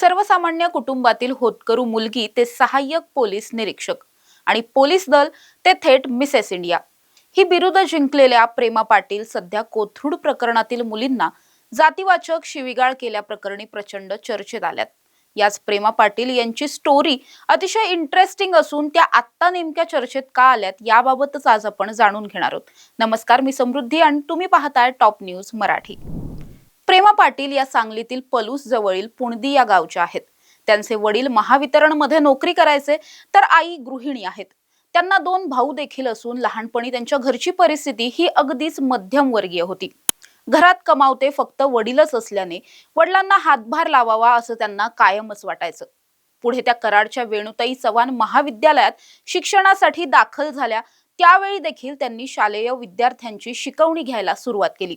सर्वसामान्य कुटुंबातील होतकरू मुलगी ते सहाय्यक पोलीस निरीक्षक आणि पोलीस दल ते थेट मिसेस इंडिया. ही बिरुद जिंकलेल्या प्रेमा पाटील सध्या कोथरूड प्रकरणातील मुलींना जातीवाचक शिविगाळ केल्याप्रकरणी प्रचंड चर्चेत आल्यात. याच प्रेमा पाटील यांची स्टोरी अतिशय इंटरेस्टिंग असून त्या आत्ता नेमक्या चर्चेत का आल्यात याबाबतच आज आपण जाणून घेणार आहोत. नमस्कार मी समृद्धी आणि तुम्ही पाहताय टॉप न्यूज मराठी. प्रेमा पाटील या सांगलीतील पलूस जवळील पुणदी या गावच्या आहेत. त्यांचे वडील महावितरणमध्ये नोकरी करायचे तर आई गृहिणी आहेत. त्यांना दोन भाऊ देखील असून लहानपणी त्यांच्या घरची परिस्थिती ही अगदीच मध्यमवर्गीय होती. घरात कमावते फक्त वडीलच असल्याने वडिलांना हातभार लावावा असं त्यांना कायमच वाटायचं. पुढे त्या कराडच्या वेणुताई चव्हाण महाविद्यालयात शिक्षणासाठी दाखल झाल्या त्यावेळी देखील त्यांनी शालेय विद्यार्थ्यांची शिकवणी घ्यायला सुरुवात केली.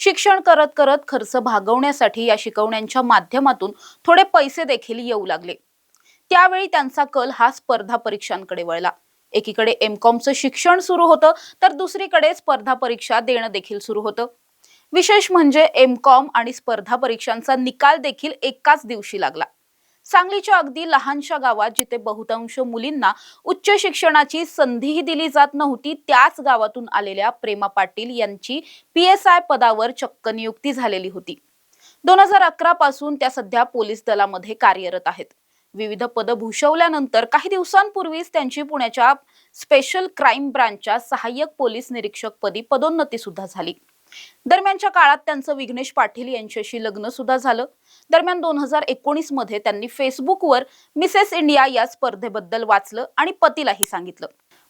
शिक्षण करत करत खर्च भागवण्यासाठी या शिकवण्यांच्या माध्यमातून थोडे पैसे देखील येऊ लागले. त्यावेळी त्यांचा कल हा स्पर्धा परीक्षांकडे वळला. एकीकडे एम कॉमचं शिक्षण सुरू होतं तर दुसरीकडे स्पर्धा परीक्षा देणं देखील सुरू होतं. विशेष म्हणजे एम कॉम आणि स्पर्धा परीक्षांचा निकाल देखील एकाच दिवशी लागला. सांगलीच्या अगदी लहानशा गावात जिथे बहुतांश मुलींना उच्च शिक्षणाची संधीही दिली जात नव्हती त्याच गावातून आलेल्या प्रेमा पाटील यांची पी एस आय पदावर चक्क नियुक्ती झालेली होती. दोन हजार अकरा पासून त्या सध्या पोलीस दलामध्ये कार्यरत आहेत. विविध पद भूषवल्यानंतर काही दिवसांपूर्वीच त्यांची पुण्याच्या स्पेशल क्राईम ब्रांचच्या सहाय्यक पोलीस निरीक्षक पदी पदोन्नती सुद्धा झाली. दरम्यानच्या काळात त्यांचं विघ्नेश पाटील यांच्याशी लग्न सुद्धा झालं. दरम्यान दोन हजार एकोणीसमध्ये त्यांनी फेसबुकवर मिसेस इंडिया या स्पर्धेबद्दल वाचलं आणि पतीलाही सांगितलं.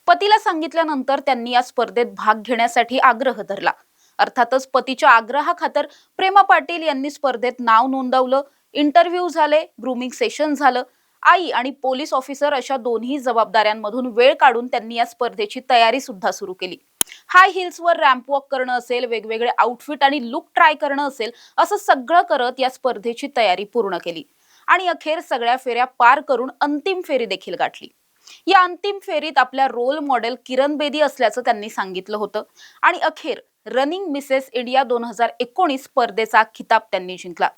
पतीला सांगितल्यानंतर त्यांनी या स्पर्धेत भाग घेण्यासाठी आग्रह धरला. अर्थातच पतीच्या आग्रहाखातर प्रेमा पाटील यांनी स्पर्धेत नाव नोंदवलं इंटरव्ह्यू झाले ग्रुमिंग सेशन झालं. आई आणि पोलीस ऑफिसर अशा दोन्ही जबाबदाऱ्यांमधून वेळ काढून त्यांनी या स्पर्धेची तयारी सुद्धा सुरू केली. हाय हिल्सवर रॅम्प वॉक करणं असेल वेगवेगळे आउटफिट आणि लुक ट्राय करणं असेल असं सगळं करत या स्पर्धेची तयारी पूर्ण केली. आणि अखेर सगळ्या फेऱ्या पार करून अंतिम फेरी देखील गाठली. या अंतिम फेरीत आपल्या रोल मॉडेल किरण बेदी असल्याचं त्यांनी सांगितलं होतं. आणि अखेर रनिंग मिसेस इंडिया दोन हजार एकोणीस स्पर्धेचा खिताब त्यांनी जिंकला.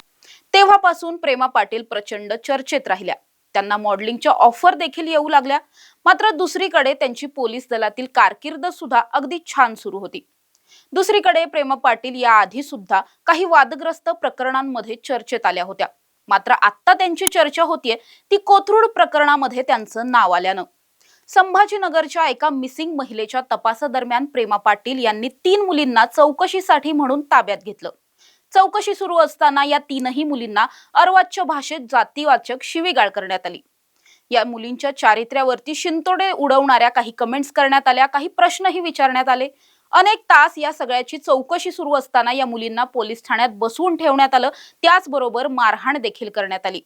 तेव्हापासून प्रेमा पाटील प्रचंड चर्चेत राहिल्या. त्यांना मॉडेलिंगच्या ऑफर देखील येऊ लागल्या. मात्र दुसरीकडे त्यांची पोलीस दलातील कारकीर्द सुद्धा अगदी छान सुरू होती. दुसरीकडे प्रेम पाटील या आधी सुद्धा काही वादग्रस्त प्रकरणांमध्ये चर्चेत आल्या होत्या. मात्र आता त्यांची चर्चा होतीये ती कोथरूड प्रकरणामध्ये त्यांचं नाव आल्यानं. संभाजीनगरच्या एका मिसिंग महिलेच्या तपासादरम्यान प्रेमा पाटील यांनी तीन मुलींना चौकशीसाठी म्हणून ताब्यात घेतलं. चौकशी सुरू असताना या तीनही मुलींना अर्वाच्य भाषेत जातीवाचक शिवीगाळ करण्यात आली. या मुलींच्या चारित्र्यावरती शिंतोडे उडवणाऱ्या काही कमेंट्स करण्यात आल्या काही प्रश्नही विचारण्यात आले. अनेक तास या सगळ्याची चौकशी सुरू असताना या मुलींना पोलीस ठाण्यात बसवून ठेवण्यात आलं. त्याचबरोबर मारहाण देखील करण्यात आली.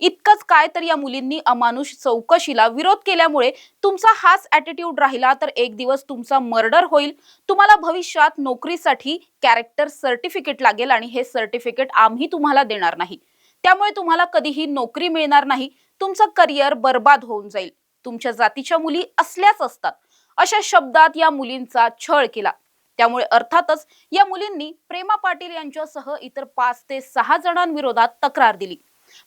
इतकंच काय तर या मुलींनी अमानुष चौकशीला विरोध केल्यामुळे तुमचा हाच ॲटिट्यूड राहिला तर एक दिवस तुमचा मर्डर होईल. तुम्हाला भविष्यात नोकरीसाठी कॅरेक्टर सर्टिफिकेट लागेल आणि हे सर्टिफिकेट आम्ही तुम्हाला देणार नाही. त्यामुळे तुम्हाला कधीही नोकरी मिळणार नाही. तुमचं करिअर बर्बाद होऊन जाईल. तुमच्या जातीच्या मुली असल्याच असतात. अशा शब्दात या मुलींचा छळ केला. त्यामुळे अर्थातच या मुलींनी प्रेमा पाटील यांच्यासह इतर पाच ते सहा जणांविरोधात तक्रार दिली.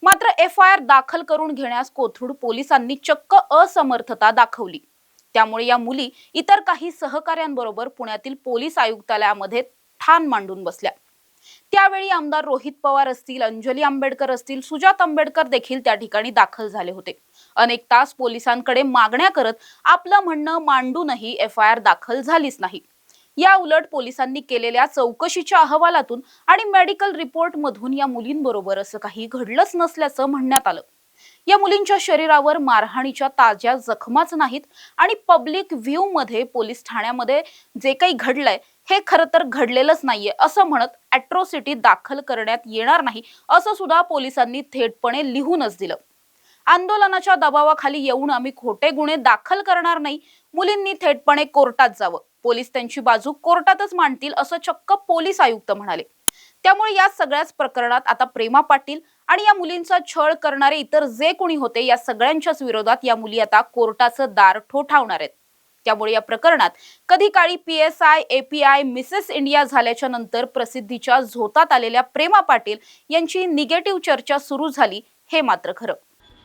मात्र एफ आय आर दाखल करून घेण्यास कोथरूड पोलिसांनी चक्क असमर्थता दाखवली. त्यामुळे या मुली इतर काही सहकाऱ्यांबरोबर पुण्यातील पोलीस आयुक्तालयामध्ये ठाण मांडून बसल्या. त्यावेळी आमदार रोहित पवार असतील अंजली आंबेडकर असतील सुजात आंबेडकर देखील त्या ठिकाणी दाखल झाले होते. अनेक तास पोलिसांकडे मागण्या करत आपलं म्हणणं मांडूनही एफ आय आर दाखल झालीच नाही. या उलट पोलिसांनी केलेल्या चौकशीच्या अहवालातून आणि मेडिकल रिपोर्ट मधून या मुलींबरोबर असं काही घडलंच नसल्याचं म्हणण्यात आलं. या मुलींच्या शरीरावर मारहाणीच्या ताज्या जखमाच नाहीत आणि पब्लिक व्ह्यू मध्ये पोलीस ठाण्यामध्ये जे काही घडलंय हे खरं तर घडलेलंच नाहीये असं म्हणत अॅट्रॉसिटी दाखल करण्यात येणार नाही असं सुद्धा पोलिसांनी थेटपणे लिहूनच दिलं. आंदोलनाच्या दबावाखाली येऊन आम्ही खोटे गुन्हे दाखल करणार नाही. मुलींनी थेटपणे कोर्टात जावं. पोलीस त्यांची बाजू कोर्टातच मांडतील असं चक्क पोलीस आयुक्त म्हणाले. त्यामुळे या सगळ्याच प्रकरणात आता प्रेमा पाटील आणि या मुलींचा छळ करणारे इतर जे कोणी होते या सगळ्यांच्याच विरोधात या मुली आता कोर्टाचं दार ठोठावणार आहेत. त्यामुळे या प्रकरणात कधी काळी P S I API Mrs India झाल्याच्यानंतर प्रसिद्धीच्या झोतात आलेल्या प्रेमा पाटील यांची निगेटिव्ह चर्चा सुरू झाली हे मात्र खरं.